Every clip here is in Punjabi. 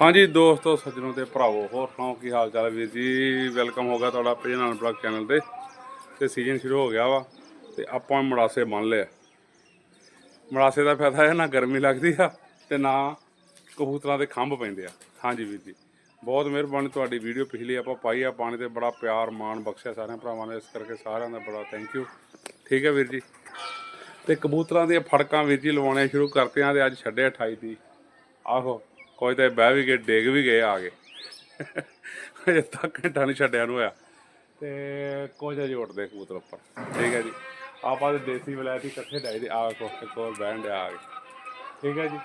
ਹਾਂਜੀ ਦੋਸਤੋ, ਸੱਜਣੋ ਤੇ ਭਰਾਵੋ, ਹੋਰ ਸੁਣਾਓ ਕੀ ਹਾਲ ਚਾਲ ਵੀਰ ਜੀ? ਵੈਲਕਮ ਹੋਗਾ ਤੁਹਾਡਾ ਪਜਨਾਨ ਬਲੌਗ ਚੈਨਲ ਤੇ। ਤੇ ਸੀਜ਼ਨ ਸ਼ੁਰੂ ਹੋ ਗਿਆ ਵਾ, ਤੇ ਆਪਾਂ ਮੜਾਸੇ ਬੰਨ ਲਿਆ। ਮੜਾਸੇ ਦਾ ਫਾਇਦਾ ਹੈ ਨਾ ਗਰਮੀ ਲੱਗਦੀ ਆ, ਤੇ ਨਾ ਕਬੂਤਰਾਂ ਦੇ ਖੰਭ ਪੈਂਦੇ ਆ। ਹਾਂਜੀ ਵੀਰ ਜੀ, ਬਹੁਤ ਮਿਹਰਬਾਨੀ ਤੁਹਾਡੀ ਵੀਡੀਓ ਪਿਛਲੀ ਆਪਾਂ ਪਾਈ ਆ, ਪਾਣੀ ਤੇ ਬੜਾ ਪਿਆਰ, ਮਾਣ ਬਖਸ਼ਿਆ ਸਾਰਿਆਂ ਭਰਾਵਾਂ ਨੇ, ਇਸ ਕਰਕੇ ਸਾਰਿਆਂ ਦਾ ਬੜਾ ਥੈਂਕ ਯੂ ਠੀਕ ਹੈ ਵੀਰ ਜੀ? ਤੇ ਕਬੂਤਰਾਂ ਦੀਆਂ ਫੜਕਾਂ ਵੀਰ ਜੀ ਲਵਾਉਣੇ ਸ਼ੁਰੂ ਕਰਤੇ ਆ ਤੇ ਅੱਜ ਛੱਡੇ 28 ਦੀ ਆਹੋ। ਕੋਈ ਤਾਂ ਬਹਿ ਵੀ ਗਏ, ਡਿੱਗ ਵੀ ਗਏ ਆ ਗਏ ਅਜੇ ਤੱਕ ਘੰਟਾ ਨਹੀਂ ਛੱਡਿਆ ਨੂੰ ਹੋਇਆ। ਤੇ ਕੁਝ ਅਜੇ ਉੱਡਦੇ ਕਬੂਤਰ ਉੱਪਰ। ਠੀਕ ਹੈ ਜੀ। ਆਪਾਂ ਤੇ ਦੇਸੀ ਵਲੈਤੀ ਇਕੱਠੇ ਡਾਈ ਦੇ ਆ ਕੋਲ ਇੱਕ ਹੋਰ ਬੈਂਡ ਆ ਗਏ ਠੀਕ ਹੈ ਜੀ।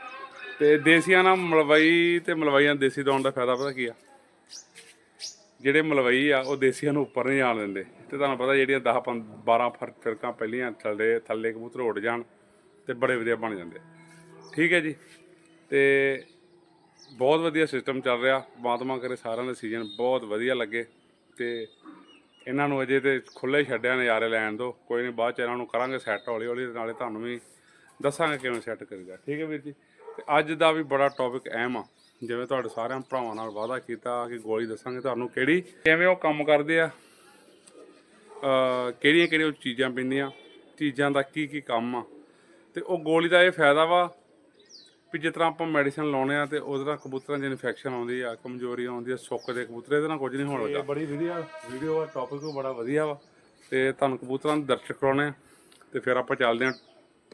ਤੇ ਦੇਸੀਆਂ ਨਾਲ ਮਲਵਈ ਤੇ ਮਲਵਈਆਂ ਦੇਸੀ ਦਾਉਣ ਦਾ ਫਾਇਦਾ ਪਤਾ ਕੀ ਆ? ਜਿਹੜੇ ਮਲਵਈ ਆ, ਉਹ ਦੇਸੀਆਂ ਨੂੰ ਉੱਪਰ ਨਹੀਂ ਜਾਣ ਦਿੰਦੇ। ਤੇ ਤੁਹਾਨੂੰ ਪਤਾ ਜਿਹੜੀਆਂ 10 12 ਫਿਰਕਾਂ ਪਹਿਲੀਆਂ ਥੱਲੇ ਥੱਲੇ ਕਬੂਤਰ ਉੱਡ ਜਾਣ ਤੇ ਬੜੇ ਵਧੀਆ ਬਣ ਜਾਂਦੇ। ਠੀਕ ਹੈ ਜੀ। ਤੇ ਬਹੁਤ ਵਧੀਆ ਸਿਸਟਮ ਚੱਲ ਰਿਹਾ। ਪਰਮਾਤਮਾ ਕਰੇ ਸਾਰਿਆਂ ਦੇ ਸੀਜ਼ਨ ਬਹੁਤ ਵਧੀਆ ਲੱਗੇ ਤੇ ਇਹਨਾਂ ਨੂੰ ਅਜੇ ਤੇ ਖੁੱਲੇ ਛੱਡਿਆ ਨਜ਼ਾਰੇ ਲੈਣ ਦੋ। ਕੋਈ ਨਹੀਂ, ਬਾਅਦ ਚ ਇਹਨਾਂ ਨੂੰ ਕਰਾਂਗੇ ਸੈੱਟ ਹੌਲੀ ਹੌਲੀ ਨਾਲੇ ਤੁਹਾਨੂੰ ਵੀ ਦੱਸਾਂਗੇ ਕਿਵੇਂ ਸੈੱਟ ਕਰੀਦਾ। ਠੀਕ ਹੈ ਵੀਰ ਜੀ? ਤੇ ਅੱਜ ਦਾ ਵੀ ਬੜਾ ਟੌਪਿਕ ਅਹਿਮ ਆ। ਜਿਵੇਂ ਤੁਹਾਡੇ ਸਾਰਿਆਂ ਭਰਾਵਾਂ ਨਾਲ ਵਾਅਦਾ ਕੀਤਾ ਕਿ ਗੋਲੀ ਦੱਸਾਂਗੇ ਤੁਹਾਨੂੰ ਕਿਹੜੀ, ਕਿਵੇਂ ਉਹ ਕੰਮ ਕਰਦੇ ਆ ਅ ਕਿਹੜੀਆਂ ਕਿਹੜੀਆਂ ਚੀਜ਼ਾਂ ਪੈਂਦੀਆਂ, ਚੀਜ਼ਾਂ ਦਾ ਕੀ ਕੀ ਕੰਮ ਆ। ਤੇ ਉਹ ਗੋਲੀ ਦਾ ਇਹ ਫਾਇਦਾ ਵਾ ਵੀ ਜਿਸ ਤਰ੍ਹਾਂ ਆਪਾਂ ਮੈਡੀਸਨ ਲਾਉਣੇ ਆ ਤੇ ਉਹਦੇ ਨਾਲ ਕਬੂਤਰਾਂ 'ਚ ਇਨਫੈਕਸ਼ਨ ਆਉਂਦੀ ਆ ਕਮਜ਼ੋਰੀ ਆਉਂਦੀ ਆ ਸੁੱਕਦੇ ਕਬੂਤਰ ਇਹਦੇ ਨਾਲ ਕੁਝ ਨਹੀਂ ਹੋਣ ਲੱਗਾ। ਬੜੀ ਵਧੀਆ ਵੀਡੀਓ ਆ ਟੌਪਿਕ ਬੜਾ ਵਧੀਆ ਵਾ। ਤੇ ਤੁਹਾਨੂੰ ਕਬੂਤਰਾਂ ਦੇ ਦਰਸ਼ਕ ਕਰਾਉਣੇ ਤੇ ਫਿਰ ਆਪਾਂ ਚੱਲਦੇ ਆ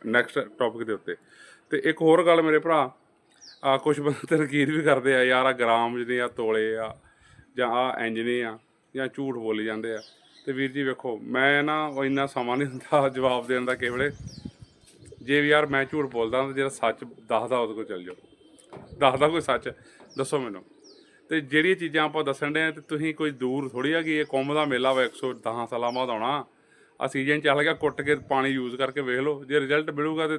ਨੈਕਸਟ ਟੌਪਿਕ ਦੇ ਉੱਤੇ। ਤੇ ਇੱਕ ਹੋਰ ਗੱਲ ਮੇਰੇ ਭਰਾ ਆ ਕੁਝ ਬੰਦੇ ਤਨਕੀਦ ਵੀ ਕਰਦੇ ਆ ਯਾਰ ਆ ਗ੍ਰਾਮ ਜਿਹਨੇ ਆ ਤੋਲੇ ਆ ਜਾਂ ਆ ਇੰਜਨੇ ਆ ਜਾਂ ਝੂਠ ਬੋਲੀ ਜਾਂਦੇ ਆ। ਤੇ ਵੀਰ ਜੀ ਵੇਖੋ ਮੈਂ ਨਾ ਉਹ ਇੰਨਾ ਸਮਾਂ ਨਹੀਂ ਹੁੰਦਾ ਜਵਾਬ ਦੇਣ ਦਾ ਕਿਸੇ ਵੇਲੇ। ਜੇ ਵੀ ਯਾਰ ਮੈਂ ਝੂਠ ਬੋਲਦਾ ਤਾਂ ਜਿਹੜਾ ਸੱਚ ਦੱਸਦਾ ਉਹਦੇ ਕੋਲ ਚੱਲ ਜਾਓ। ਦੱਸਦਾ ਕੋਈ ਸੱਚ? ਦੱਸੋ ਮੈਨੂੰ। ਤੇ ਜਿਹੜੀਆਂ ਚੀਜ਼ਾਂ ਆਪਾਂ ਦੱਸਣ ਦੇ ਤੇ ਤੁਸੀਂ ਕੋਈ ਦੂਰ ਥੋੜੀ ਆ ਕਿ ਇਹ ਕੌਮ ਦਾ ਮੇਲਾ ਵਾ 110 ਸਾਲਾਂ ਬਾਅਦ ਆਉਣਾ। ਆ ਸੀਜ਼ਨ ਚੱਲ ਗਿਆ ਕੁੱਟ ਕੇ ਪਾਣੀ ਯੂਜ਼ ਕਰਕੇ ਵੇਖ ਲਓ, ਜੇ ਰਿਜ਼ਲਟ ਮਿਲੂਗਾ ਤੇ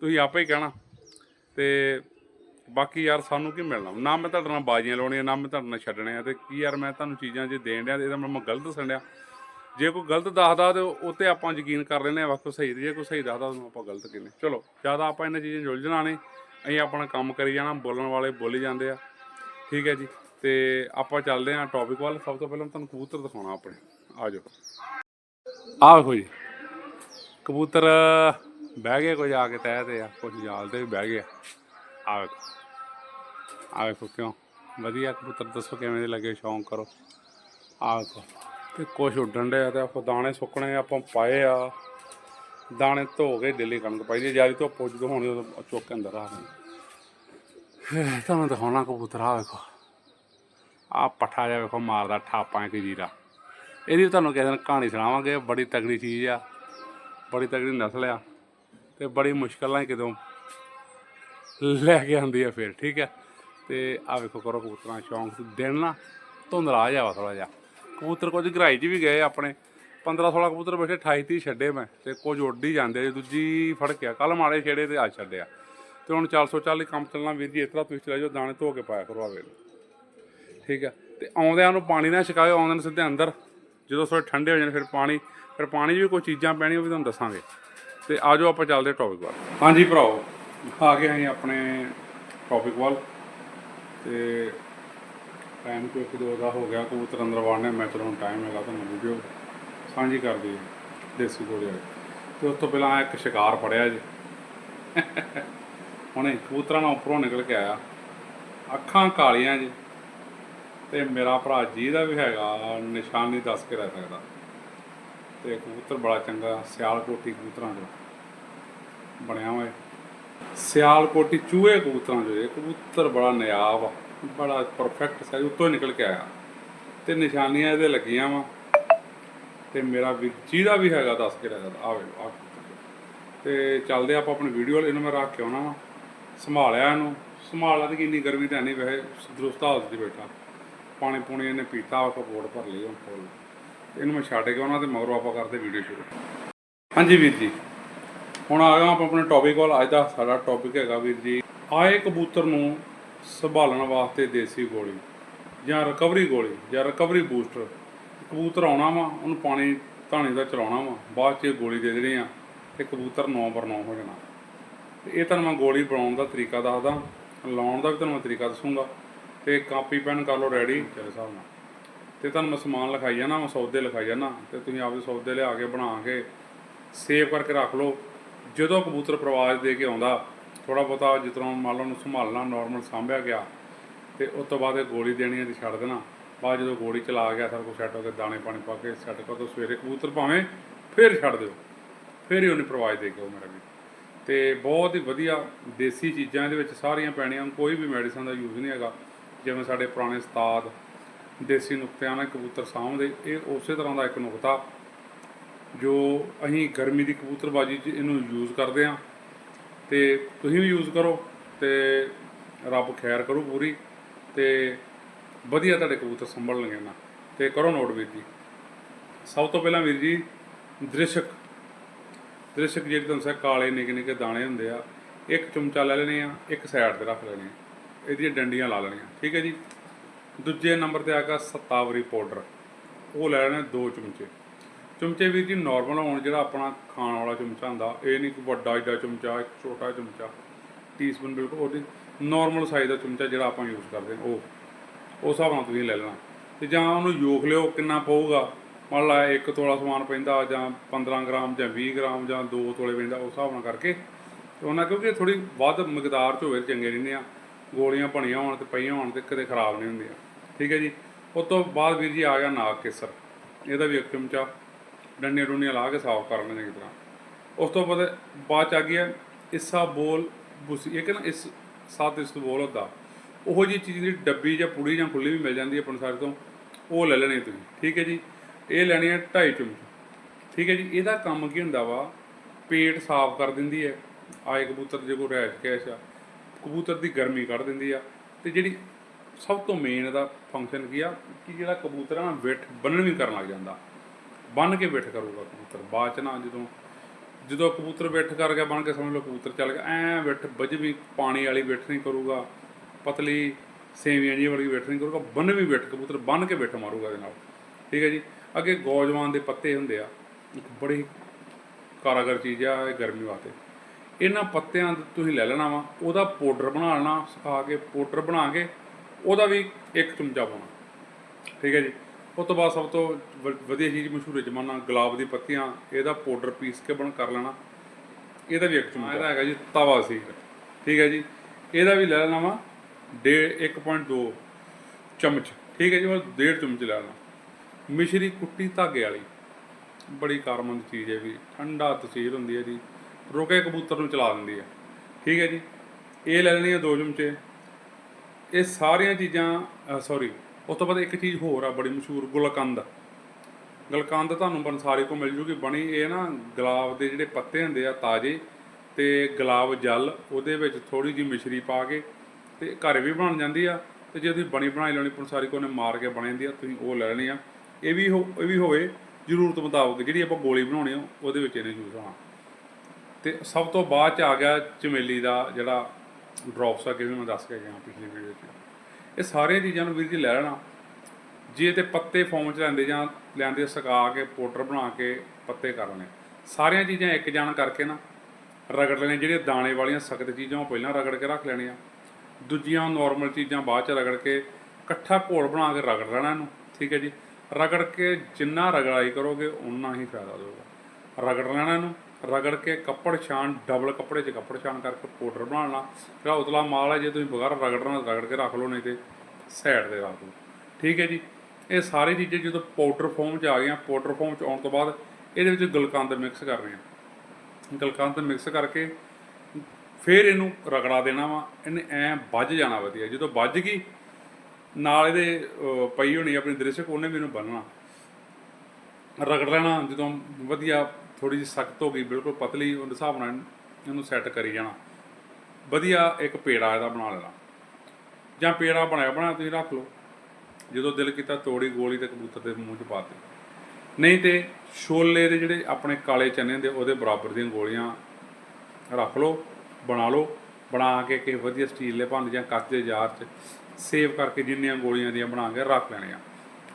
ਤੁਸੀਂ ਆਪੇ ਹੀ ਕਹਿਣਾ। ਤੇ ਬਾਕੀ ਯਾਰ ਸਾਨੂੰ ਕੀ ਮਿਲਣਾ? ਨਾ ਮੈਂ ਤੁਹਾਡੇ ਨਾਲ ਬਾਜ਼ੀਆਂ ਲਾਉਣੀਆਂ, ਨਾ ਮੈਂ ਤੁਹਾਡੇ ਨਾਲ ਛੱਡਣੇ ਆ ਤੇ ਕੀ ਯਾਰ ਮੈਂ ਤੁਹਾਨੂੰ ਚੀਜ਼ਾਂ ਜੇ ਦੇਣ ਡਿਆ ਤੇ ਇਹਦਾ ਮੈਂ ਗਲਤ ਦੱਸਣ ਡਿਆ। ਜੇ ਕੋਈ ਗਲਤ ਦੱਸਦਾ ਤੇ ਉਹ ਤੇ ਆਪਾਂ ਯਕੀਨ ਕਰ ਲੈਨੇ ਆ ਵਾਕੋ ਸਹੀ ਜੇ ਕੋਈ ਸਹੀ ਦੱਸਦਾ ਉਹਨੂੰ ਆਪਾਂ ਗਲਤ ਕਹਿੰਦੇ ਚਲੋ, ਜ਼ਿਆਦਾ ਆਪਾਂ ਇਹਨਾਂ ਚੀਜ਼ਾਂ 'ਚ ਉਲਝਣਾ ਨਹੀਂ ਅਸੀਂ ਆਪਣਾ ਕੰਮ ਕਰੀ ਜਾਣਾ, ਬੋਲਣ ਵਾਲੇ ਬੋਲੀ ਜਾਂਦੇ ਆ। ਠੀਕ ਹੈ ਜੀ, ਤੇ ਆਪਾਂ ਚੱਲਦੇ ਹਾਂ ਟੌਪਿਕ ਵੱਲ। ਸਭ ਤੋਂ ਪਹਿਲਾਂ ਤੁਹਾਨੂੰ ਕਬੂਤਰ ਦਿਖਾਉਣਾ ਆਪਣੇ। ਆ ਜਾਓ। ਆ ਵੇਖੋ ਜੀ, ਕਬੂਤਰ ਬਹਿ ਗਏ ਕੁਝ ਆ ਕੇ ਤੈਅ ਤੇ ਆ ਕੁਝ ਜਾਲ ਤੇ ਵੀ ਬਹਿ ਗਏ ਆ ਆਹ ਵੇਖੋ। ਆਹ ਵੇਖੋ ਕਿਉਂ? ਵਧੀਆ ਕਬੂਤਰ, ਦੱਸੋ ਕਿਵੇਂ ਦੇ ਲੱਗੇ? ਸ਼ੌਂਕ ਕਰੋ। ਆ ਵੇਖੋ। ਤੇ ਕੁਛ ਉੱਡਣ ਡਿਆ ਤੇ ਆਪਾਂ ਦਾਣੇ ਸੁੱਕਣੇ ਆਪਾਂ ਪਾਏ ਆ। ਦਾਣੇ ਧੋ ਕੇ ਦਿੱਲੀ ਕਣਕ ਪਾਈ ਦੀ ਜ਼ਿਆਦਾ ਧੁੱਪ ਜਦੋਂ ਹੋਣੀ ਉਦੋਂ ਚੁੱਕ ਕੇ ਅੰਦਰ ਆ ਗਏ ਤੁਹਾਨੂੰ ਦਿਖਾਉਣਾ ਕਬੂਤਰ ਆ ਵੇਖੋ। ਆ ਪੱਠਾ ਜਿਹਾ ਵੇਖੋ ਮਾਰਦਾ ਠਾਪਾਂ ਇੱਕ ਜੀਰਾ। ਇਹਦੀ ਤੁਹਾਨੂੰ ਕਿਸੇ ਦਿਨ ਕਹਾਣੀ ਸੁਣਾਵਾਂਗੇ। ਬੜੀ ਤਗੜੀ ਚੀਜ਼ ਆ। ਬੜੀ ਤਗੜੀ ਨਸਲ ਆ। ਤੇ ਬੜੀ ਮੁਸ਼ਕਲ ਨਾਲ ਕਿਦੋਂ ਲੈ ਕੇ ਆਉਂਦੀ ਆ ਫਿਰ, ਠੀਕ ਆ। ਤੇ ਆ ਵੇਖੋ ਕਰੋ ਕਬੂਤਰਾਂ ਦਾ ਸ਼ੌਂਕ। ਦਿਨ ਨਾ ਧੁੰਦਲਾ ਜਾਵਾ ਥੋੜਾ ਜਿਹਾ। ਕਬੂਤਰ ਕੁਝ ਗਰਾਈ 'ਚ ਵੀ ਗਏ ਆਪਣੇ। 15 16 ਕਬੂਤਰ ਬੈਠੇ 28 30 ਛੱਡੇ ਮੈਂ, ਤੇ ਕੁਝ ਉੱਡ ਹੀ ਜਾਂਦੇ ਆ। ਦੂਜੀ ਫੜ ਕੇ ਕੱਲ ਮਾੜੇ ਛੇੜੇ ਤੇ ਆ ਛੱਡਿਆ। ਤੇ ਹੁਣ 440 ਕੰਮ ਚੱਲਣਾ ਵੀਰ ਜੀ, ਇਸ ਤਰ੍ਹਾਂ ਤੁਸੀਂ ਚਲਾ ਜਾਓ, ਦਾਣੇ ਧੋ ਕੇ ਪਾਇਆ ਕਰੋ ਆਵੇ ਠੀਕ ਹੈ ਤੇ ਆਉਂਦਿਆਂ ਨੂੰ ਪਾਣੀ ਨਾ ਛਕਾਇਓ ਆਉਂਦੇ ਨੂੰ ਸਿੱਧੇ ਅੰਦਰ। ਜਦੋਂ ਥੋੜੇ ਠੰਡੇ ਹੋ ਜਾਣ, ਫਿਰ ਪਾਣੀ ਫਿਰ ਪਾਣੀ 'ਚ ਵੀ ਕੋਈ ਚੀਜ਼ਾਂ ਪੈਣੀਆਂ ਉਹ ਵੀ ਤੁਹਾਨੂੰ ਦੱਸਾਂਗੇ। ਤੇ ਆਜੋ ਆਪਾਂ ਚੱਲਦੇ ਟੌਪਿਕ ਵੱਲ। ਹਾਂਜੀ ਭਰਾਓ, ਆ ਗਏ ਅਸੀਂ ਆਪਣੇ ਟੌਪਿਕ ਵੱਲ। ਤੇ ਟਾਈਮ ਕੋਈ ਇੱਕ ਦੋ ਦਾ ਹੋ ਗਿਆ, ਕਬੂਤਰ ਅੰਦਰ ਵਾੜਨੇ ਮੈਂ ਚਲੋ ਹੁਣ ਟਾਈਮ ਹੈਗਾ ਤੁਹਾਨੂੰ ਵੀਡੀਓ ਸਾਂਝੀ ਕਰ ਦਈਏ ਦੇਸੀ ਗੋਲੇ ਵਾਲੀ। ਤੇ ਉਸ ਤੋਂ ਪਹਿਲਾਂ ਇੱਕ ਸ਼ਿਕਾਰ ਫੜਿਆ ਜੀ। ਹੁਣੇ ਕਬੂਤਰਾਂ ਨਾਲ ਉੱਪਰੋਂ ਨਿਕਲ ਕੇ ਆਇਆ। ਅੱਖਾਂ ਕਾਲੀਆਂ ਜੀ। ਤੇ ਮੇਰਾ ਭਰਾ ਜੀ ਦਾ ਵੀ ਹੈਗਾ, ਨਿਸ਼ਾਨੀ ਦੱਸ ਕੇ ਰਹਿ ਸਕਦਾ। ਤੇ ਕਬੂਤਰ ਬੜਾ ਚੰਗਾ, ਸਿਆਲਕੋਟੀ ਕਬੂਤਰਾਂ ਦਾ ਬਣਿਆ ਹੋਇਆ। ਸਿਆਲ ਕੋਟੀ ਚੂਹੇ ਕਬੂਤਰਾਂ ਦੇ ਕਬੂਤਰ ਬੜਾ ਨਾਯਾਬ ਆ। ਬੜਾ ਪਰਫੈਕਟ ਸਾਈਜ਼ ਉੱਤੋਂ ਹੀ ਨਿਕਲ ਕੇ ਆਇਆ। ਤੇ ਨਿਸ਼ਾਨੀਆਂ ਇਹਦੇ ਲੱਗੀਆਂ ਵਾ। ਤੇ ਮੇਰਾ ਵੀ, ਜਿਹਦਾ ਵੀ ਹੈਗਾ, ਦੱਸ ਕੇ ਰਹਿਦਾ ਆਵੇ ਆ ਤੇ ਚੱਲਦੇ ਆਪਾਂ ਆਪਣੀ ਵੀਡੀਓ ਵਾਲੇ, ਇਹਨੂੰ ਮੈਂ ਰੱਖ ਕੇ ਆਉਣਾ ਵਾ। ਸੰਭਾਲਿਆ ਇਹਨੂੰ। ਸੰਭਾਲਿਆ ਤੇ ਕਿੰਨੀ ਗਰਮੀ ਤਾਂ ਨਹੀਂ, ਵੈਸੇ ਦਰੁਸਤ ਹਾਲਤ 'ਚ ਬੈਠਾ। ਪਾਣੀ ਪੂਣੀ ਇਹਨੇ ਪੀਤਾ ਉਹ ਕਪੋੜ ਭਰ ਲਈ ਹੁਣ ਫੁੱਲ ਇਹਨੂੰ ਮੈਂ ਛੱਡ ਕੇ ਆਉਣਾ ਤੇ ਮਗਰੋਂ ਆਪਾਂ ਕਰਦੇ ਵੀਡੀਓ ਸ਼ੁਰੂ। ਹਾਂਜੀ ਵੀਰ ਜੀ। ਹੁਣ ਆ ਗਿਆ ਆਪਾਂ ਆਪਣੇ ਟੌਪਿਕ ਵੱਲ। ਅੱਜ ਦਾ ਸਾਡਾ ਟੌਪਿਕ ਹੈਗਾ ਵੀਰ ਜੀ, ਆਏ ਕਬੂਤਰ ਨੂੰ ਸੰਭਾਲਣ ਵਾਸਤੇ ਦੇਸੀ ਗੋਲੀ ਜਾਂ ਰਿਕਵਰੀ ਗੋਲੀ ਜਾਂ ਰਿਕਵਰੀ ਬੂਸਟਰ ਕਬੂਤਰ ਆਉਣਾ ਵਾ ਉਹਨੂੰ ਪਾਣੀ ਧਾਣੀ ਦਾ ਚਲਾਉਣਾ ਵਾ ਬਾਅਦ 'ਚ ਗੋਲੀ ਦੇ ਦੇਣੀ ਆ ਤੇ ਕਬੂਤਰ 9 ਪਰ 9 ਹੋ ਜਾਣਾ। ਤੇ ਇਹ ਤੁਹਾਨੂੰ ਮੈਂ ਗੋਲੀ ਬਣਾਉਣ ਦਾ ਤਰੀਕਾ ਦੱਸਦਾ ਲਾਉਣ ਦਾ ਵੀ ਤੁਹਾਨੂੰ ਮੈਂ ਤਰੀਕਾ ਦੱਸੂਗਾ। ਤੇ ਕਾਪੀ ਪੈਨ ਕਰ ਲਓ ਰੈਡੀ ਤੇਰੇ ਹਿਸਾਬ ਨਾਲ। ਤੇ ਤੁਹਾਨੂੰ ਮੈਂ ਸਮਾਨ ਲਿਖਾਈ ਜਾਣਾ ਮੈਂ ਸੌਦੇ ਲਿਖਾਈ ਜਾਣਾ ਤੇ ਤੁਸੀਂ ਆਪਦੇ ਸੌਦੇ ਲਿਆ ਕੇ ਬਣਾ ਕੇ ਸੇਵ ਕਰਕੇ ਰੱਖ ਲਓ। ਜਦੋਂ ਕਬੂਤਰ ਪ੍ਰਵਾਜ ਦੇ ਕੇ ਆਉਂਦਾ ਥੋੜਾ ਬਹੁਤਾ ਜਿਸ ਤਰ੍ਹਾਂ ਮੰਨ ਲਓ ਉਹਨੂੰ ਸੰਭਾਲਣਾ ਨਾਰਮਲ ਸਾਂਭਿਆ ਗਿਆ ਤੇ ਉਸ ਤੋਂ ਬਾਅਦ ਇਹ ਗੋਲੀ ਦੇਣੀ ਹੈ ਤੇ ਛੱਡ ਦੇਣਾ। ਬਾਅਦ ਜਦੋਂ ਗੋਲੀ ਚਲਾ ਗਿਆ ਸਾਰਾ ਕੁਝ ਸੈੱਟ ਹੋ ਕੇ ਦਾਣੇ ਪਾਣੀ ਪਾ ਕੇ ਸੈੱਟ ਕਰ ਦੋ, ਸਵੇਰੇ ਕਬੂਤਰ ਭਾਵੇਂ ਫਿਰ ਛੱਡ ਦਿਓ, ਫਿਰ ਹੀ ਉਹਨੇ ਪ੍ਰਵਾਜ ਦੇ ਕੇ ਉਹ ਮੇਰਾ ਵੀ ਤੇ ਬਹੁਤ ਹੀ ਵਧੀਆ ਦੇਸੀ ਚੀਜ਼ਾਂ ਇਹਦੇ ਵਿੱਚ ਸਾਰੀਆਂ ਪੈਣੀਆਂ ਕੋਈ ਵੀ ਮੈਡੀਸਨ ਦਾ ਯੂਜ਼ ਨਹੀਂ ਹੈਗਾ। ਜਿਵੇਂ ਸਾਡੇ ਪੁਰਾਣੇ ਉਸਤਾਦ ਦੇਸੀ ਨੁਕਤਿਆਂ ਨਾਲ ਕਬੂਤਰ ਸਾਂਭਦੇ, ਇਹ ਉਸੇ ਤਰ੍ਹਾਂ ਦਾ ਇੱਕ ਨੁਕਤਾ ਜੋ ਅਸੀਂ ਗਰਮੀ ਦੀ ਕਬੂਤਰਬਾਜੀ 'ਚ ਇਹਨੂੰ ਯੂਜ਼ ਕਰਦੇ ਹਾਂ। ਤੇ ਤੁਸੀਂ ਵੀ ਯੂਜ਼ ਕਰੋ ਤੇ ਰੱਬ ਖੈਰ ਕਰੂ ਪੂਰੀ ਤੇ ਵਧੀਆ ਤੁਹਾਡੇ ਕਬੂਤਰ ਸੰਭਲਣਗੇ ਨਾ। ਤੇ ਕਰੋ ਨੋਟ ਵੀਰ ਜੀ। ਸਭ ਤੋਂ ਪਹਿਲਾਂ ਵੀਰ ਜੀ, ਦ੍ਰਿਸ਼ਕ। ਦ੍ਰਿਸ਼ਕ ਜਿਹੜੇ ਤੁਹਾਨੂੰ ਸਾ ਕਾਲੇ ਨਿੱਕੇ ਨਿੱਕੇ ਦਾਣੇ ਹੁੰਦੇ ਆ, ਇੱਕ ਚਮਚਾ ਲੈ ਲੈਣੇ ਆ, ਇੱਕ ਸਾਈਡ ਤੇ ਰੱਖ ਲੈਣੇ ਆ। ਇਹਦੀਆਂ ਡੰਡੀਆਂ ਲਾ ਲੈਣੀਆਂ, ਠੀਕ ਹੈ ਜੀ। ਦੂਜੇ ਨੰਬਰ ਤੇ ਆ ਆਗਾ ਸਤਾਵਰੀ ਪਾਊਡਰ ਉਹ ਲੈ ਲੈਣੇ ਦੋ ਚਮਚੇ। ਚਮਚੇ ਵੀਰ ਜੀ ਨਾਰਮਲ ਹੋਣ ਜਿਹੜਾ ਆਪਣਾ ਖਾਣ ਵਾਲਾ ਚਮਚਾ ਹੁੰਦਾ, ਇਹ ਨਹੀਂ ਕੋਈ ਵੱਡਾ ਏਡਾ ਚਮਚਾ, ਇੱਕ ਛੋਟਾ ਚਮਚਾ ਟੀਸਪੂਨ ਬਿਲਕੁਲ ਉਹਦੀ ਨਾਰਮਲ ਸਾਈਜ਼ ਦਾ ਚਮਚਾ ਜਿਹੜਾ ਆਪਾਂ ਯੂਜ਼ ਕਰਦੇ ਹਾਂ, ਉਹ, ਉਸ ਹਿਸਾਬ ਨਾਲ ਤੁਸੀਂ ਲੈ ਲੈਣਾ। ਤੇ ਜਾਂ ਉਹਨੂੰ ਯੋਖ ਲਿਓ, ਕਿੰਨਾ ਪਊਗਾ, ਮੰਨ ਲਾ ਇੱਕ ਤੋਲਾ ਸਮਾਨ ਪੈਂਦਾ, ਜਾਂ 15 ਗ੍ਰਾਮ, ਜਾਂ 20 ਗ੍ਰਾਮ, ਜਾਂ 2 ਤੋਲੇ ਪੈਂਦਾ, ਉਸ ਹਿਸਾਬ ਨਾਲ ਕਰਕੇ, ਤੇ ਉਹਨਾਂ ਕਿਉਂਕਿ ਥੋੜੀ ਵੱਧ ਮਕਦਾਰ ਚ ਹੋਵੇ ਤਾਂ ਚੰਗੇ ਰਹਿੰਦੇ ਆ, ਗੋਲੀਆਂ ਬਣੀਆਂ ਹੋਣ ਤੇ ਪਈਆਂ ਹੋਣ ਤੇ ਕਦੇ ਖਰਾਬ ਨਹੀਂ ਹੁੰਦੀਆਂ ਠੀਕ ਹੈ ਜੀ? ਉਸ ਤੋਂ ਬਾਅਦ ਵੀਰ ਜੀ ਆ ਗਿਆ ਨਾਗ ਕੇਸਰ, ਇਹਦਾ ਵੀ ਇੱਕ ਚਮਚਾ। ਡੰਡੇ ਡੁੰਨੇ ਲਾ ਕੇ ਸਾਫ਼ ਕਰ ਲੈਣੇ ਚੰਗੀ ਤਰ੍ਹਾਂ। ਉਸ ਤੋਂ ਬਾਅਦ ਬਾਅਦ ਚ ਆ ਗਿਆ ਇਸਾ ਬੋਲ ਬੁਸੀ, ਇਹ ਕਿ ਨਾ ਇਸ ਸਾਥ ਇਸ ਬੋਲ ਹੁੰਦਾ ਉਹੋ ਜੀ ਚੀਜ਼ ਦੀ ਡੱਬੀ ਜਾਂ ਪੁੜੀ ਜਾਂ ਖੁੱਲੀ ਵੀ ਮਿਲ ਜਾਂਦੀ ਹੈ ਆਪਣੇ ਸਾਰੇ ਤੋਂ, ਉਹ ਲੈ ਲੈਣੀ ਤੁਸੀਂ। ਠੀਕ ਹੈ ਜੀ? ਇਹ ਲੈਣੀ ਹੈ 2.5 ਚਮਚ। ਠੀਕ ਹੈ ਜੀ? ਇਹਦਾ ਕੰਮ ਕੀ ਹੁੰਦਾ ਵਾ? ਪੇਟ ਸਾਫ਼ ਕਰ ਦਿੰਦੀ ਹੈ। ਆਏ ਕਬੂਤਰ ਜੇ ਕੋ ਰੈਸ਼ ਕੈਸ਼ ਆ। ਕਬੂਤਰ ਦੀ ਗਰਮੀ ਕੱਢ ਦਿੰਦੀ ਆ। ਤੇ ਜਿਹੜੀ ਸਭ ਤੋਂ ਮੇਨ ਇਹਦਾ ਫੰਕਸ਼ਨ ਕੀ ਆ? ਕਿ ਜਿਹੜਾ ਕਬੂਤਰ ਆ ਨਾ ਵਿੱਠ ਬੰਨਣ ਵੀ ਕਰਨ ਲੱਗ ਜਾਂਦਾ। ਬੰਨ ਕੇ ਵਿੱਠ ਕਰੂਗਾ ਕਬੂਤਰ, ਬਾਅਦ ਚ ਨਾ ਜਦੋਂ ਜਦੋਂ ਕਬੂਤਰ ਵਿੱਠ ਕਰ ਗਿਆ, ਬਣ ਕੇ ਸਮਝ ਲਓ ਕਬੂਤਰ ਚੱਲ ਗਿਆ, ਐ ਵਿੱਠ ਵੱਜ ਵੀ ਪਾਣੀ ਵਾਲੀ ਵਿੱਠ ਨਹੀਂ ਕਰੂਗਾ, ਪਤਲੀ ਸੇਵੀਆਂ ਜੀ ਵਾਲੀ ਵਿੱਠ ਨਹੀਂ ਕਰੂਗਾ, ਬੰਨ ਵੀ ਵਿੱਠ ਕਬੂਤਰ ਬੰਨ ਕੇ ਵਿੱਠ ਮਾਰੂਗਾ ਇਹਦੇ ਨਾਲ। ਠੀਕ ਹੈ ਜੀ? ਅੱਗੇ ਗੌਜਵਾਨ ਦੇ ਪੱਤੇ ਹੁੰਦੇ ਆ, ਇੱਕ ਬੜੀ ਕਾਰਾਗਰ ਚੀਜ਼ ਆ, ਇਹ ਗਰਮੀ ਵਾਸਤੇ। ਇਹਨਾਂ ਪੱਤਿਆਂ ਤੁਸੀਂ ਲੈ ਲੈਣਾ ਵਾ, ਉਹਦਾ ਪਾਊਡਰ ਬਣਾ ਲੈਣਾ ਸੁਕਾ ਕੇ ਪਾਊਡਰ ਬਣਾ ਕੇ, ਉਹਦਾ ਵੀ ਇੱਕ ਚਮਚਾ ਪਾਉਣਾ। ਠੀਕ ਹੈ ਜੀ? ਉਸ ਤੋਂ ਬਾਅਦ ਸਭ ਤੋਂ ਵ- ਵਧੀਆ ਚੀਜ਼ ਮਸ਼ਹੂਰ ਜਮਾਨਾ ਗੁਲਾਬ ਦੀ ਪੱਤੀਆਂ ਇਹਦਾ ਪਾਊਡਰ ਪੀਸ ਕੇ ਬਣ ਕਰ ਲੈਣਾ। ਇਹਦਾ ਵੀ ਇੱਕ ਚਮਚਾ ਇਹਦਾ ਹੈਗਾ ਜੀ ਤਵਾ ਸੀ। ਠੀਕ ਹੈ ਜੀ। ਇਹਦਾ ਵੀ ਲੈ ਲੈਣਾ ਵਾ ਡੇ 1.2 ਚਮਚ। ਠੀਕ ਹੈ ਜੀ ਉਹ ਡੇਢ ਚਮਚ ਲੈ ਲੈਣਾ। ਮਿਸ਼ਰੀ ਕੁੱਟੀ ਧਾਗੇ ਵਾਲੀ। ਬੜੀ ਕਾਰਮੰਦ ਚੀਜ਼ ਹੈ ਵੀ ਠੰਡਾ ਤਸੀਰ ਹੁੰਦੀ ਹੈ ਜੀ। ਰੁਕੇ ਕਬੂਤਰ ਨੂੰ ਚਲਾ ਦਿੰਦੀ ਹੈ। ਠੀਕ ਹੈ ਜੀ। ਇਹ ਲੈ ਲੈਣੀ ਹੈ ਦੋ ਚਮਚੇ। ਇਹ ਸਾਰੀਆਂ ਚੀਜ਼ਾਂ ਸੌਰੀ ਉਸ ਤੋਂ ਬਾਅਦ ਇੱਕ ਚੀਜ਼ ਹੋਰ ਆ ਬੜੀ ਮਸ਼ਹੂਰ, ਗੁਲਕੰਦ। ਗੁਲਕੰਦ ਤੁਹਾਨੂੰ ਬੰਸਾਰੀ ਕੋ ਮਿਲ ਜੂਗੀ, ਬਣੀ ਇਹ ਨਾ ਗੁਲਾਬ ਦੇ ਜਿਹੜੇ ਪੱਤੇ ਹੁੰਦੇ ਆ ਤਾਜ਼ੇ ਤੇ ਗੁਲਾਬ ਜਲ, ਉਹਦੇ ਵਿੱਚ ਥੋੜੀ ਜਿਹੀ ਮਿਸ਼ਰੀ ਪਾ ਕੇ ਤੇ ਘਰ ਵੀ ਬਣ ਜਾਂਦੀ ਆ ਤੇ ਜੇ ਤੁਸੀਂ ਬਣੀ ਬਣਾਈ ਲੈਣੀ ਪੰਸਾਰੀ ਕੋ ਨੇ ਮਾਰ ਕੇ ਬਣ ਜਾਂਦੀ ਆ, ਤੁਸੀਂ ਉਹ ਲੈ ਲੈਣੀ ਆ। ਇਹ ਵੀ ਹੋ, ਇਹ ਵੀ ਹੋਵੇ, ਜ਼ਰੂਰਤ ਮੁਤਾਬਕ ਜਿਹੜੀ ਆਪਾਂ ਗੋਲੀ ਬਣਾਉਣੀ ਆ, ਉਹਦੇ ਵਿੱਚ ਇਹਨੇ ਯੂਜ਼ ਹੋਣਾ। ਤੇ ਸਭ ਤੋਂ ਬਾਅਦ ਚ ਆ ਗਿਆ ਚਮੇਲੀ ਦਾ ਜਿਹੜਾ ਡ੍ਰੌਪਸ ਆ, ਕਿਵੇਂ ਮੈਂ ਦੱਸ ਕੇ ਗਿਆ ਪਿਛਲੀ ਵੀਡੀਓ 'ਚ। ਇਹ ਸਾਰੀਆਂ ਚੀਜ਼ਾਂ ਨੂੰ ਵੀਰ ਜੀ ਲੈ ਲੈਣਾ। ਜੇ ਤੇ ਪੱਤੇ ਫਾਰਮ ਚ ਲੈਂਦੇ ਜਾਂ ਲੈਂਦੇ ਸੁਕਾ ਕੇ ਪਾਊਡਰ ਬਣਾ ਕੇ ਪੱਤੇ ਕਰ ਲੈਣੇ ਸਾਰੀਆਂ ਚੀਜ਼ਾਂ ਇੱਕ ਜਾਣ ਕਰਕੇ ਨਾ ਰਗੜ ਲੈਣੇ ਜਿਹੜੀਆਂ ਦਾਣੇ ਵਾਲੀਆਂ ਸਖਤ ਚੀਜ਼ਾਂ ਉਹ ਪਹਿਲਾਂ ਰਗੜ ਕੇ ਰੱਖ ਲੈਣੀਆਂ। ਦੂਜੀਆਂ ਨਾਰਮਲ ਚੀਜ਼ਾਂ ਬਾਅਦ ਚ ਰਗੜ ਕੇ ਇਕੱਠਾ ਘੋਲ ਬਣਾ ਕੇ ਰਗੜ ਲੈਣਾ ਇਹਨੂੰ, ਠੀਕ ਹੈ ਜੀ। ਰਗੜ ਕੇ ਜਿੰਨਾ ਰਗੜਾਈ ਕਰੋਗੇ ਉਨਾ ਹੀ ਫਾਇਦਾ ਦੇਊਗਾ ਰਗੜ ਲੈਣਾ ਇਹਨੂੰ। ਰਗੜ ਕੇ ਕੱਪੜ ਛਾਣ ਡਬਲ ਕੱਪੜੇ 'ਚ ਕੱਪੜ ਛਾਣ ਕਰਕੇ ਪਾਊਡਰ ਬਣਾ ਲੈਣਾ ਜਿਹੜਾ ਉਤਲਾ ਮਾਲ ਹੈ, ਜੇ ਤੁਸੀਂ ਬਗਾਰ ਰਗੜਨਾ ਰਗੜ ਕੇ ਰੱਖ ਲਓ, ਨਹੀਂ ਤੇ ਸਾਈਡ ਤੇ ਰੱਖ ਲਓ। ਠੀਕ ਹੈ ਜੀ? ਇਹ ਸਾਰੀ ਚੀਜ਼ਾਂ ਜਦੋਂ ਪਾਊਡਰ ਫਾਰਮ 'ਚ ਆ ਗਈਆਂ ਪਾਊਡਰ ਫਾਰਮ 'ਚ ਆਉਣ ਤੋਂ ਬਾਅਦ ਇਹਦੇ ਵਿੱਚ ਗਲਕੰਦ ਮਿਕਸ ਕਰਨੇ ਆ ਗਲਕੰਦ ਮਿਕਸ ਕਰਕੇ ਫਿਰ ਇਹਨੂੰ ਰਗੜਾ ਦੇਣਾ ਵਾ। ਇਹਨੇ ਐ ਵੱਜ ਜਾਣਾ ਵਧੀਆ। ਜਦੋਂ ਵੱਜ ਗਈ, ਨਾਲ ਇਹਦੇ ਪਈ ਹੋਣੀ ਆਪਣੀ ਦ੍ਰਿਸ਼ਕ, ਉਹਨੇ ਵੀ ਇਹਨੂੰ ਬੰਨਣਾ ਰਗੜ ਲੈਣਾ, ਜਦੋਂ ਵਧੀਆ ਥੋੜੀ ਜਿਹੀ ਸਖਤ ਹੋ ਗਈ, ਬਿਲਕੁਲ ਪਤਲੀ ਉਹਦੇ ਹਿਸਾਬ ਨਾਲ ਇਹਨੂੰ ਸੈੱਟ ਕਰੀ ਜਾਣਾ। ਵਧੀਆ ਇੱਕ ਪੇੜਾ ਇਹਦਾ ਬਣਾ ਲੈਣਾ। ਜਾਂ ਪੇੜਾ ਬਣਾਇਆ ਬਣਾ ਤੁਸੀਂ ਰੱਖ ਲਓ। ਜਦੋਂ ਦਿਲ ਕੀਤਾ ਤੋੜੀ ਗੋਲੀ ਤੇ ਕਬੂਤਰ ਦੇ ਮੂੰਹ 'ਚ ਪਾ ਦੇ ਨਹੀਂ ਤੇ ਛੋਲੇ ਦੇ ਜਿਹੜੇ ਆਪਣੇ ਕਾਲੇ ਚਨੇ ਦੇ ਉਹਦੇ ਬਰਾਬਰ ਦੀਆਂ ਗੋਲੀਆਂ ਰੱਖ ਲਓ, ਬਣਾ ਲਓ। ਬਣਾ ਕੇ ਕਿਸੇ ਵਧੀਆ ਸਟੀਲ ਦੇ ਭਾਂਡੇ ਜਾਂ ਕੱਚ ਦੇ ਜਾਰ 'ਚ ਸੇਵ ਕਰਕੇ ਜਿੰਨੀਆਂ ਗੋਲੀਆਂ ਦੀਆਂ ਬਣਾ ਕੇ ਰੱਖ ਲੈਣੀਆਂ।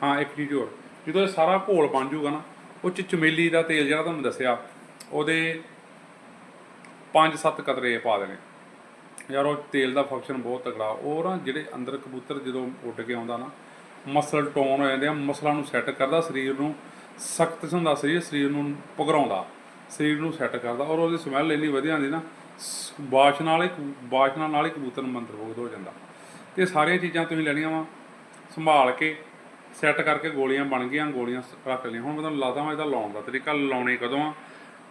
ਹਾਂ, ਇੱਕ ਚੀਜ਼ ਹੋਰ, ਜਦੋਂ ਇਹ ਸਾਰਾ ਘੋਲ ਬਣ ਜੂਗਾ ਨਾ ਉਹ 'ਚ ਚਮੇਲੀ ਦਾ ਤੇਲ ਜਿਹੜਾ ਤੁਹਾਨੂੰ ਦੱਸਿਆ, ਉਹਦੇ 5-7 ਕਤਰੇ ਪਾ ਦੇਣੇ। ਯਾਰ ਉਹ ਤੇਲ ਦਾ ਫੰਕਸ਼ਨ ਬਹੁਤ ਤਕੜਾ। ਉਹ ਨਾ ਜਿਹੜੇ ਅੰਦਰ ਕਬੂਤਰ ਜਦੋਂ ਉੱਡ ਕੇ ਆਉਂਦਾ ਨਾ ਮਸਲ ਟੋਨ ਹੋ ਜਾਂਦੇ ਆ, ਮਸਲਾਂ ਨੂੰ ਸੈੱਟ ਕਰਦਾ, ਸਰੀਰ ਨੂੰ ਸਖਤ ਹੁੰਦਾ, ਸਰੀਰ ਸਰੀਰ ਨੂੰ ਪਗਰਾਉਂਦਾ ਸਰੀਰ ਨੂੰ ਸੈੱਟ ਕਰਦਾ ਔਰ ਉਹਦੀ ਸਮੈਲ ਇੰਨੀ ਵਧੀਆ ਆਉਂਦੀ ਨਾ ਸ- ਬਾਸ਼ਨਾ ਨਾਲ ਹੀ ਬਾਸ਼ਨਾ ਨਾਲ ਹੀ ਕਬੂਤਰ ਨੂੰ ਮੰਤਰਮੁਗਧ ਹੋ ਜਾਂਦਾ। ਤੇ ਸਾਰੀਆਂ ਚੀਜ਼ਾਂ ਤੁਸੀਂ ਲੈਣੀਆਂ ਵਾ, ਸੰਭਾਲ ਕੇ ਸੈੱਟ ਕਰਕੇ ਗੋਲੀਆਂ ਬਣ ਗਈਆਂ, ਗੋਲੀਆਂ ਸ- ਰੱਖ ਲਈਆਂ। ਹੁਣ ਮੈਂ ਤੁਹਾਨੂੰ ਲਾਦਾ ਮੈਂ ਇਹਦਾ ਲਾਉਣ ਦਾ ਤਰੀਕਾ ਲਾਉਣੇ ਕਦੋਂ ਆ?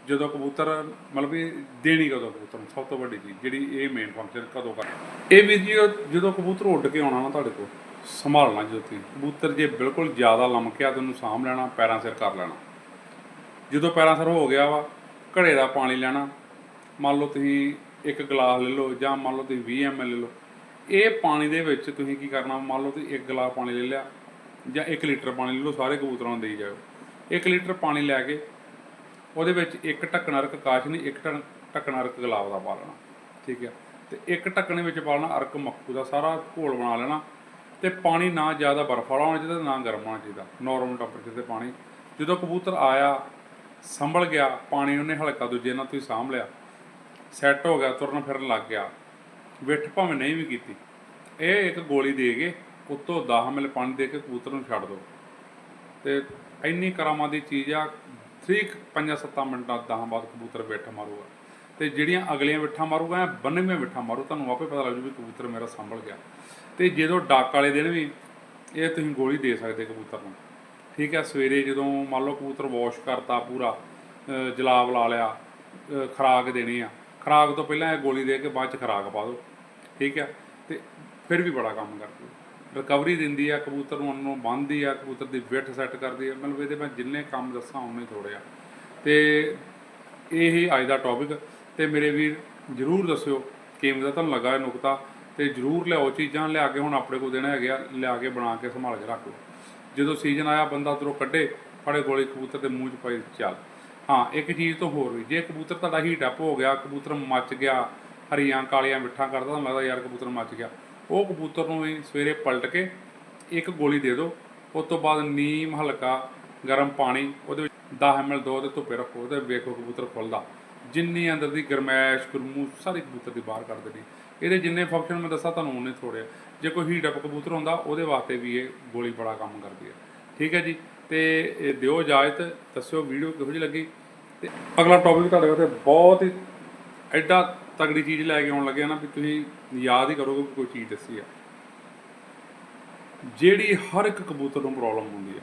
ਜਦੋਂ ਕਬੂਤਰ, ਮਤਲਬ ਵੀ ਦੇਣੀ ਕਦੋਂ ਕਬੂਤਰ ਨੂੰ? ਸਭ ਤੋਂ ਵੱਡੀ ਚੀਜ਼, ਜਿਹੜੀ ਇਹ ਮੇਨ ਫੰਕਸ਼ਨ ਕਦੋਂ ਕਰ, ਇਹ ਵੀ ਜੀ ਉਹ ਜਦੋਂ ਕਬੂਤਰ ਉੱਡ ਕੇ ਆਉਣਾ ਨਾ ਤੁਹਾਡੇ ਕੋਲ, ਸੰਭਾਲਣਾ ਜਦੋਂ ਤੁਸੀਂ। ਕਬੂਤਰ ਜੇ ਬਿਲਕੁਲ ਜ਼ਿਆਦਾ ਲਮਕਿਆ ਤਾਂ ਉਹਨੂੰ ਸਾਂਭ ਲੈਣਾ, ਪੈਰਾਂ ਸਿਰ ਕਰ ਲੈਣਾ। ਜਦੋਂ ਪੈਰਾਂ ਸਿਰ ਹੋ ਗਿਆ ਵਾ, ਘੜੇ ਦਾ ਪਾਣੀ ਲੈਣਾ, ਮੰਨ ਲਓ ਤੁਸੀਂ ਇੱਕ ਗਲਾਸ ਲੈ ਲਓ ਜਾਂ ਮੰਨ ਲਓ ਤੁਸੀਂ 20 ml ਲੈ ਲਓ, ਇਹ ਪਾਣੀ ਦੇ ਵਿੱਚ ਤੁਸੀਂ ਕੀ ਕਰਨਾ? ਮੰਨ ਲਓ ਤੁਸੀਂ ਇੱਕ ਗਲਾਸ ਪਾਣੀ ਲੈ ਲਿਆ ਜਾਂ 1 ਲੀਟਰ ਪਾਣੀ ਲੈ ਲਓ, ਸਾਰੇ ਕਬੂਤਰਾਂ ਨੂੰ ਦੇਈ ਜਾਓ 1 ਲੀਟਰ ਪਾਣੀ ਲੈ ਕੇ ਉਹਦੇ ਵਿੱਚ ਇੱਕ ਢੱਕਣਾ ਰਕ ਕਾਸ਼ ਨਹੀਂ, ਇੱਕ ਢੱਕ- ਢੱਕਣਾ ਰਕ ਗੁਲਾਬ ਦਾ ਪਾ ਲੈਣਾ, ਠੀਕ ਹੈ ਤੇ ਇੱਕ ਢੱਕਣੇ ਵਿੱਚ ਪਾ ਲੈਣਾ ਅਰਕ ਮੱਕੂ ਦਾ ਸਾਰਾ, ਘੋਲ ਬਣਾ ਲੈਣਾ। ਤੇ ਪਾਣੀ ਨਾ ਜ਼ਿਆਦਾ ਬਰਫ ਵਾਲਾ ਹੋਣਾ ਚਾਹੀਦਾ, ਨਾ ਗਰਮ ਹੋਣਾ ਚਾਹੀਦਾ ਨਾਰਮਲ ਟੈਂਪਰੇਚਰ ਤੇ ਪਾਣੀ। ਜਦੋਂ ਕਬੂਤਰ ਆਇਆ, ਸੰਭਲ ਗਿਆ, ਪਾਣੀ ਉਹਨੇ ਹਲਕਾ ਦੂਜੇ ਨਾਲ ਤੁਸੀਂ ਸਾਂਭ ਲਿਆ ਸੈੱਟ ਹੋ ਗਿਆ, ਤੁਰਨ ਫਿਰਨ ਲੱਗ ਗਿਆ। ਵਿੱਠ ਭਾਵੇਂ ਨਹੀਂ ਵੀ ਕੀਤੀ, ਇਹ ਇੱਕ ਗੋਲੀ ਦੇ ਕੇ ਉੱਤੋਂ 10 ਮਿਲ ਪਾਣੀ ਦੇ ਕੇ ਕਬੂਤਰ ਨੂੰ ਛੱਡ ਦਿਓ ਤੇ ਇੰਨੀ ਕਰਾਮਾਂ ਦੀ ਚੀਜ਼ ਆ ਠੀਕ 5-7 ਮਿੰਟਾਂ 10 ਬਾਅਦ ਕਬੂਤਰ ਬੈਠਾ ਮਾਰੂਗਾ। ਤੇ ਜਿਹੜੀਆਂ ਅਗਲੀਆਂ ਬਿੱਠਾਂ ਮਾਰੂਗਾ, ਐਂ ਬੰਨ੍ਹਵੀਆਂ ਬਿੱਠਾਂ ਮਾਰੂ, ਤੁਹਾਨੂੰ ਆਪੇ ਪਤਾ ਲੱਗ ਜੂ ਵੀ ਕਬੂਤਰ ਮੇਰਾ ਸੰਭਲ ਗਿਆ। ਤੇ ਜਦੋਂ ਡਾਕ ਵਾਲੇ ਦਿਨ ਵੀ ਇਹ ਤੁਸੀਂ ਗੋਲੀ ਦੇ ਸਕਦੇ ਕਬੂਤਰ ਨੂੰ। ਠੀਕ ਹੈ, ਸਵੇਰੇ ਜਦੋਂ ਮੰਨ ਲਓ ਕਬੂਤਰ ਵਾਸ਼ ਕਰਤਾ ਪੂਰਾ ਜਲਾਬ ਲਾ ਲਿਆ, ਅਹ ਖੁਰਾਕ ਦੇਣੀ ਆ। ਖੁਰਾਕ ਤੋਂ ਪਹਿਲਾਂ ਇਹ ਗੋਲੀ ਦੇ ਕੇ ਬਾਅਦ ਚ ਖੁਰਾਕ ਪਾ ਦਿਓ ਠੀਕ ਹੈ, ਤੇ ਫਿਰ ਵੀ ਬੜਾ ਕੰਮ ਕਰਦੀ ਹੈ। ਰਿਕਵਰੀ ਦਿੰਦੀ ਆ, ਕਬੂਤਰ ਨੂੰ ਉਹਨੂੰ ਬੰਨ੍ਹਦੀ ਆ, ਕਬੂਤਰ ਦੀ ਵਿੱਠ ਸੈੱਟ ਕਰਦੀ ਆ। ਮਤਲਬ ਇਹਦੇ ਮੈਂ ਜਿੰਨੇ ਕੰਮ ਦੱਸਾਂ ਉਹਨੇ ਥੋੜੇ ਆ। ਤੇ ਇਹ ਹੀ ਅੱਜ ਦਾ ਟੌਪਿਕ ਤੇ ਮੇਰੇ ਵੀਰ ਜਰੂਰ ਦੱਸਿਓ, ਕਿਵੇਂ ਦਾ ਤੁਹਾਨੂੰ ਲੱਗਾ ਇਹ ਨੁਕਤਾ? ਤੇ ਜਰੂਰ ਲਿਆਓ ਚੀਜ਼ਾਂ, ਲਿਆ ਕੇ ਹੁਣ ਆਪਣੇ ਕੋਲ ਦੇਣਾ ਹੈਗੇ ਆ, ਲਿਆ ਕੇ ਬਣਾ ਕੇ ਸੰਭਾਲ ਕੇ ਰੱਖ। ਲਓ ਜਦੋਂ ਸੀਜ਼ਨ ਆਇਆ, ਬੰਦਾ ਉਧਰੋਂ ਕੱਢੇ, ਫੜੇ ਗੋਲੀ, ਕਬੂਤਰ ਦੇ ਮੂੰਹ 'ਚ ਪਾਈ, ਚੱਲ। ਹਾਂ, ਇੱਕ ਚੀਜ਼ ਤੋਂ ਹੋਰ ਵੀ, ਜੇ ਕਬੂਤਰ ਤੁਹਾਡਾ ਹੀਟ ਅਪ ਹੋ ਗਿਆ, ਕਬੂਤਰ ਮੱਚ ਗਿਆ, ਹਰੀਆਂ, ਕਾਲੀਆਂ ਮਿੱਠਾਂ ਕਰਦਾ ਤਾਂ ਲੱਗਦਾ ਯਾਰ ਕਬੂਤਰ ਮੱਚ ਗਿਆ। ਉਹ ਕਬੂਤਰ ਨੂੰ ਵੀ ਸਵੇਰੇ ਪਲਟ ਕੇ ਇੱਕ ਗੋਲੀ ਦੇ ਦਿਓ। ਉਸ ਤੋਂ ਬਾਅਦ ਨੀਮ ਹਲਕਾ ਗਰਮ ਪਾਣੀ ਉਹਦੇ ਵਿੱਚ 10 ml ਦੋ ਦੇ ਧੁੱਪੇ ਰੱਖੋ ਉਹਦੇ ਵੇਖੋ ਕਬੂਤਰ ਖੁੱਲਦਾ। ਜਿੰਨੀ ਅੰਦਰ ਦੀ ਗਰਮੈਸ਼ ਗਰਮੂ ਸਾਰੇ ਕਬੂਤਰ ਦੀ ਬਾਹਰ ਕਰ ਦੇਣੀ ਇਹਦੇ ਜਿੰਨੇ ਫੰਕਸ਼ਨ ਮੈਂ ਦੱਸਾਂ ਤੁਹਾਨੂੰ ਉਹਨੇ ਥੋੜੇ ਆ। ਜੇ ਕੋਈ ਹੀਟ ਅਪ ਕਬੂਤਰ ਹੁੰਦਾ, ਉਹਦੇ ਵਾਸਤੇ ਵੀ ਇਹ ਗੋਲੀ ਬੜਾ ਕੰਮ ਕਰਦੀ ਹੈ। ਠੀਕ ਹੈ ਜੀ? ਤੇ ਇਹ ਦਿਓ ਇਜਾਜ਼ਤ, ਦੱਸਿਓ ਵੀਡੀਓ ਕਿਹੋ ਜਿਹੀ ਲੱਗੀ। ਤੇ ਅਗਲਾ ਟੌਪਿਕ ਤੁਹਾਡੇ ਵਾਸਤੇ ਬਹੁਤ ਹੀ ਐਡਾ ਤਗੜੀ ਚੀਜ਼ ਲੈ ਕੇ ਆਉਣ ਲੱਗੇ ਆ ਨਾ, ਵੀ ਤੁਸੀਂ ਯਾਦ ਹੀ ਕਰੋਗੇ ਕੋਈ ਚੀਜ਼ ਦੱਸੀ ਆ। ਜਿਹੜੀ ਹਰ ਇੱਕ ਕਬੂਤਰ ਨੂੰ ਪ੍ਰੋਬਲਮ ਹੁੰਦੀ ਆ।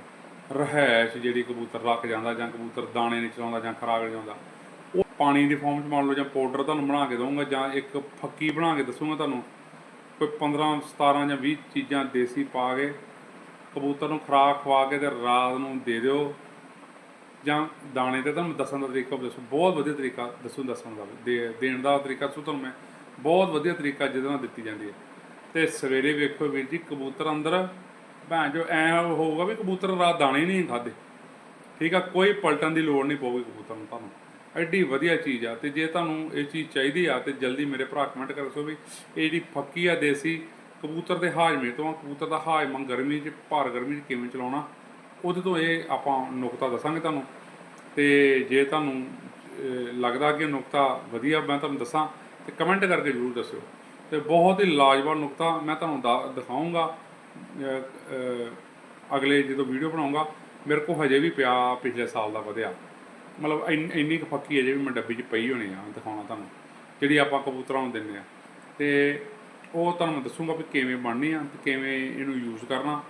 ਰਹਿائش ਜਿਹੜੀ ਕਬੂਤਰ ਰੱਖ ਜਾਂਦਾ ਜਾਂ ਕਬੂਤਰ ਦਾਣੇ ਨਹੀਂ ਚਲਾਉਂਦਾ ਜਾਂ ਖਰਾਕ ਨਹੀਂ ਜਾਂਦਾ ਉਹ ਪਾਣੀ ਦੀ ਫਾਰਮ 'ਚ ਮੰਨ ਲਓ ਜਾਂ ਪਾਊਡਰ ਤੁਹਾਨੂੰ ਬਣਾ ਕੇ ਦਊਂਗਾ ਜਾਂ ਇੱਕ ਫੱਕੀ ਬਣਾ ਕੇ ਦੱਸੂਗਾ ਤੁਹਾਨੂੰ, ਕੋਈ 15 17 ਜਾਂ 20 ਚੀਜ਼ਾਂ ਦੇਸੀ ਪਾ ਕੇ ਕਬੂਤਰ ਨੂੰ ਖਰਾਕ ਖਵਾ ਕੇ ਤੇ ਰਾਤ ਨੂੰ ਦੇ ਦਿਓ। ਜਾਂ ਦਾਣੇ ਤੇ ਤੁਹਾਨੂੰ ਦੱਸਣ ਦਾ ਤਰੀਕਾ ਵੀ ਦੱਸੋ ਬਹੁਤ ਵਧੀਆ ਤਰੀਕਾ ਦੱਸੋ ਦੱਸਣ ਦਾ ਦੇਣ ਦਾ ਤਰੀਕਾ ਦੱਸੋ ਤੁਹਾਨੂੰ ਮੈਂ। ਬਹੁਤ ਵਧੀਆ ਤਰੀਕਾ ਜਿਹਦੇ ਨਾਲ ਦਿੱਤੀ ਜਾਂਦੀ ਹੈ। ਤੇ ਸਵੇਰੇ ਵੇਖੋ ਵੀਰ ਜੀ ਕਬੂਤਰ ਅੰਦਰ ਭੈਣ ਜੋ ਐ ਹੋਊਗਾ ਵੀ ਕਬੂਤਰ ਰਾਤ ਦਾਣੇ ਨਹੀਂ ਖਾਦੇ ਠੀਕ ਆ ਕੋਈ ਪਲਟਣ ਦੀ ਲੋੜ ਨਹੀਂ ਪਊਗੀ ਕਬੂਤਰ ਨੂੰ ਤੁਹਾਨੂੰ। ਐਡੀ ਵਧੀਆ ਚੀਜ਼ ਆ ਤੇ ਜੇ ਤੁਹਾਨੂੰ ਇਹ ਚੀਜ਼ ਚਾਹੀਦੀ ਆ ਤੇ ਜਲਦੀ ਮੇਰੇ ਭਰਾ ਕਮੈਂਟ ਕਰ ਦੱਸੋ ਵੀ ਇਹ ਜਿਹੜੀ ਫੱਕੀ ਆ ਦੇਸੀ ਕਬੂਤਰ ਦੇ ਹਾਜ਼ਮੇ ਤੋਂ ਆ, ਕਬੂਤਰ ਦਾ ਹਾਜ਼ਮਾ ਗਰਮੀ 'ਚ ਭਾਰ ਗਰਮੀ 'ਚ ਕਿਵੇਂ ਚਲਾਉਣਾ। ਉਹਦੇ ਤੋਂ ਇਹ ਆਪਾਂ ਨੁਕਤਾ ਦੱਸਾਂਗੇ ਤੁਹਾਨੂੰ। ਤੇ ਜੇ ਤੁਹਾਨੂੰ ਲੱਗਦਾ ਕਿ ਨੁਕਤਾ ਵਧੀਆ, ਮੈਂ ਤੁਹਾਨੂੰ ਦੱਸਾਂ ਤੇ ਕਮੈਂਟ ਕਰਕੇ ਜ਼ਰੂਰ ਦੱਸਿਓ। ਤੇ ਬਹੁਤ ਹੀ ਲਾਜਵਾਬ ਨੁਕਤਾ ਮੈਂ ਤੁਹਾਨੂੰ ਦਾ- ਦਿਖਾਊਂਗਾ। ਅਗਲੇ ਜਦੋਂ ਵੀਡੀਓ ਬਣਾਉਂਗਾ ਮੇਰੇ ਕੋਲ ਹਜੇ ਵੀ ਪਿਆ ਪਿਛਲੇ ਸਾਲ ਦਾ ਵਧਿਆ। ਮਤਲਬ ਇੰਨੀ ਕੁ ਫੱਕੀ ਅਜੇ ਵੀ ਮੈਂ ਡੱਬੀ 'ਚ ਪਈ ਹੋਣੀ ਆ, ਦਿਖਾਉਣਾ ਤੁਹਾਨੂੰ, ਜਿਹੜੀ ਆਪਾਂ ਕਬੂਤਰਾਂ ਨੂੰ ਦਿੰਦੇ ਆ। ਤੇ ਉਹ ਤੁਹਾਨੂੰ ਮੈਂ ਦੱਸੂਗਾ ਵੀ ਕਿਵੇਂ ਬਣਨੀ ਆ, ਤੇ ਕਿਵੇਂ ਇਹਨੂੰ ਯੂਜ਼ ਕਰਨਾ।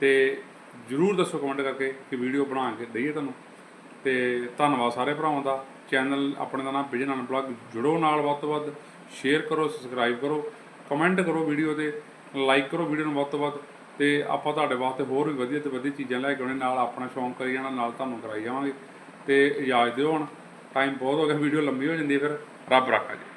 ਤੇ ਜਰੂਰ ਦੱਸੋ ਕਮੈਂਟ ਕਰਕੇ ਕਿ ਵੀਡੀਓ ਬਣਾ ਕੇ ਦਈਏ ਤੁਹਾਨੂੰ। ਤੇ ਧੰਨਵਾਦ ਸਾਰੇ ਭਰਾਵਾਂ ਦਾ। ਚੈਨਲ ਆਪਣੇ ਦਾ ਨਾਮ ਵਿਜਨ ਬਲੌਗ ਜੁੜੋ ਨਾਲ ਵੱਧ ਤੋਂ ਵੱਧ। ਸ਼ੇਅਰ ਕਰੋ, ਸਬਸਕ੍ਰਾਈਬ ਕਰੋ, ਕਮੈਂਟ ਕਰੋ ਵੀਡੀਓ ਤੇ, ਲਾਈਕ ਕਰੋ ਵੀਡੀਓ ਨੂੰ ਵੱਧ ਤੋਂ ਵੱਧ। ਤੇ ਆਪਾਂ ਤੁਹਾਡੇ ਵਾਸਤੇ ਹੋਰ ਵੀ ਵਧੀਆ ਤੇ ਵਧੀਆ ਚੀਜ਼ਾਂ ਲੈ ਕੇ ਆਉਣੇ, ਨਾਲ ਆਪਣਾ ਸ਼ੌਂਕ ਕਰੀ ਜਾਣਾ, ਨਾਲ ਤੁਹਾਨੂੰ ਕਰਾਈ ਜਾਵਾਂਗੇ। ਤੇ ਇਜਾਜ਼ਤ ਦਿਓ ਹੁਣ। ਟਾਈਮ ਬਹੁਤ ਹੋ ਗਿਆ, ਵੀਡੀਓ ਲੰਬੀ ਹੋ ਜਾਂਦੀ ਹੈ ਫਿਰ। ਰੱਬ ਰਾਖਾ ਜੀ।